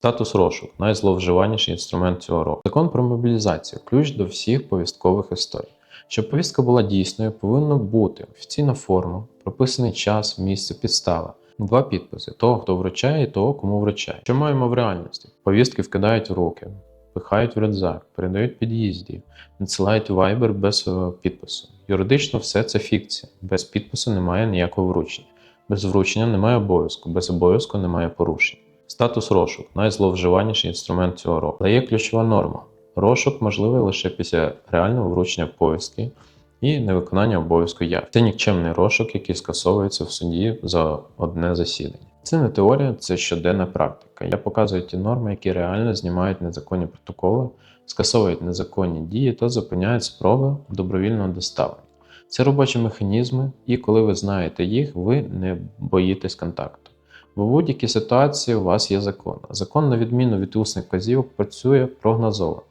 Статус розшук найзловживаніший інструмент цього року. Закон про мобілізацію ключ до всіх повісткових історій. Щоб повістка була дійсною, повинна бути офіційна форма, прописаний час, місце, підстава, два підписи того, хто вручає, і того, кому вручає. Що маємо в реальності? Повістки вкидають в руки, пихають в рюкзак, передають під'їзді, надсилають в Viber без е, підпису. Юридично все це фікція. Без підпису немає ніякого вручення. Без вручення немає обов'язку, без обов'язку немає порушень. Статус розшук найзловживаніший інструмент цього року. Але є ключова норма. Розшук можливий лише після реального вручення повістки і невиконання обов'язку я. Це нікчемний розшук, який скасовується в суді за одне засідання. Це не теорія, це щоденна практика. Я показую ті норми, які реально знімають незаконні протоколи, скасовують незаконні дії та зупиняють спроби добровільного доставлення. Це робочі механізми, і коли ви знаєте їх, ви не боїтесь контакту. Бо в будь-якій ситуації у вас є закон. Закон, на відміну від усних вказівок, працює прогнозовано.